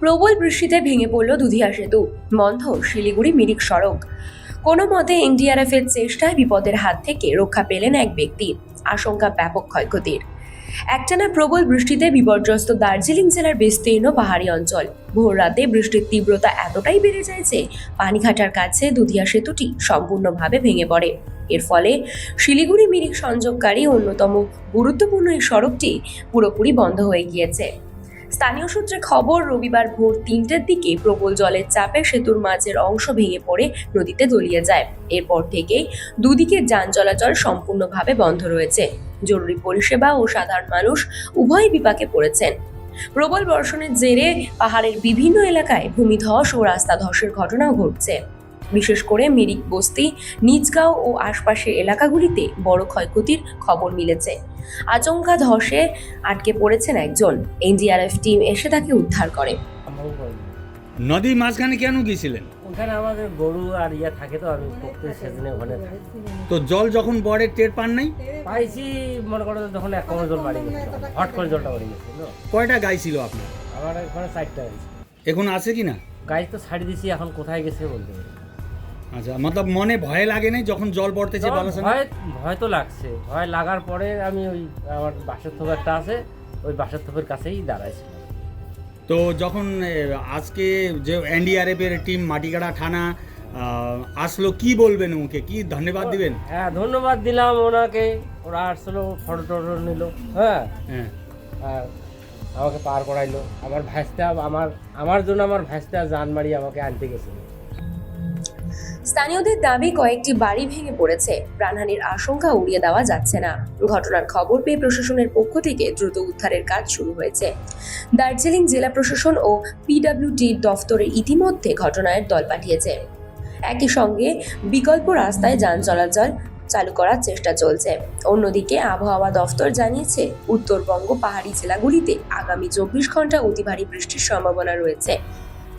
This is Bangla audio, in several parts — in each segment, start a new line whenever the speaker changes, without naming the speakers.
প্রবল বৃষ্টিতে ভেঙে পড়ল দুধিয়া সেতু, বন্ধ শিলিগুড়ি মিরিক সড়ক। কোনো মতে এনডিআরএফ এর চেষ্টায় বিপদের হাত থেকে রক্ষা পেলেন এক ব্যক্তি, আশঙ্কা ব্যাপক ক্ষয়ক্ষতির। একটানা প্রবল বৃষ্টিতে বিপর্যস্ত দার্জিলিং জেলার বিস্তীর্ণ পাহাড়ি অঞ্চল। ভোর রাতে বৃষ্টির তীব্রতা এতটাই বেড়ে যায় যে পানিঘাটার কাছে দুধিয়া সেতুটি সম্পূর্ণভাবে ভেঙে পড়ে। এর ফলে শিলিগুড়ি মিরিক সংযোগকারী অন্যতম গুরুত্বপূর্ণ এই সড়কটি পুরোপুরি বন্ধ হয়ে গিয়েছে। স্থানীয় সূত্রে খবর, রবিবার ভোর তিনটের দিকে প্রবল জলের চাপে সেতুর মাঝের অংশ ভেঙে পড়ে নদীতে তলিয়ে যায়। এরপর থেকেই দুদিকে যান চলাচল সম্পূর্ণভাবে বন্ধ রয়েছে। জরুরি পরিষেবা ও সাধারণ মানুষ উভয় বিপাকে পড়েছেন। প্রবল বর্ষণের জেরে পাহাড়ের বিভিন্ন এলাকায় ভূমিধস ও রাস্তা ধসের ঘটনাও ঘটছে। বিশেষ করে মিরিক বস্তি নিজগাঁও ও আশপাশের এলাকাগুলিতে বড় ক্ষয়ক্ষতির খবর মিলেছে। আচমকা ধসে আটকে পড়েছেন একজন। এনডিআরএফ টিম এসে তাকে উদ্ধার করে।
নদীর মাঝখানে কেন গিয়েছিলেন?
ওখানে আমাদের গরু আর ইয়া থাকে তো আমি প্রত্যেক সেদিনে ওখানে থাকি।
তো জল যখন বড়ে টের পান নাই?
পাইছি মনে করো যখন এক কমর জল বাড়ি গেছিল হট করে জলটা বাড়ি গেছিল।
কয়টা গাই ছিল আপনার?
আমার এখানে চারটা গেছে
এখন আছে কি না?
গাছ তো ছাড়ি দিছি এখন কোথায় গেছে বলতে পারি।
আচ্ছা মতলব মনে ভয় লাগে নাই যখন জল পড়তেছে বালার
ভয় ভয় তো লাগছে। ভয় লাগার পরে আমি ওই আমার বাসার থোপ একটা আছে ওই বাসার থোপের কাছেই দাঁড়াইছিলাম।
তো যখন আজকে যে এনডিআরএফ এর টিম মাটিকাড়া থানা আসলো কি বলবেন ওকে? কি ধন্যবাদ দিবেন?
হ্যাঁ ধন্যবাদ দিলাম ওনাকে। ওরা আসলো ফটো টটো নিল হ্যাঁ?
হ্যাঁ।
আর আমাকে পার করাইলো। আমার ভাইস্তা আমার আমার জন্য আমার ভাইস্তা জান মারি আমাকে আনতে গেছিল।
স্থানীয়দের দাবি কয়েকটি বাড়ি ভেঙে পড়েছে। প্রাণহানির আশঙ্কা উড়িয়ে দেওয়া যাচ্ছে না। ঘটনার খবর পেয়ে প্রশাসনের পক্ষ থেকে দ্রুত উদ্ধারের কাজ শুরু হয়েছে। দার্জিলিং জেলা প্রশাসন ও পিডব্লিউডি দফতরে ইতিমধ্যে ঘটনার দল পাঠিয়েছে। একই সঙ্গে বিকল্প রাস্তায় যান চলাচল চালু করার চেষ্টা চলছে। অন্যদিকে আবহাওয়া দফতর জানিয়েছে, উত্তরবঙ্গ পাহাড়ি জেলাগুলিতে আগামী চব্বিশ ঘণ্টা অতি ভারী বৃষ্টির সম্ভাবনা রয়েছে।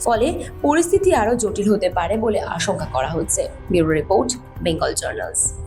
ফলে পরিস্থিতি আরও জটিল হতে পারে বলে আশঙ্কা করা হচ্ছে। Bureau report Bengal journals.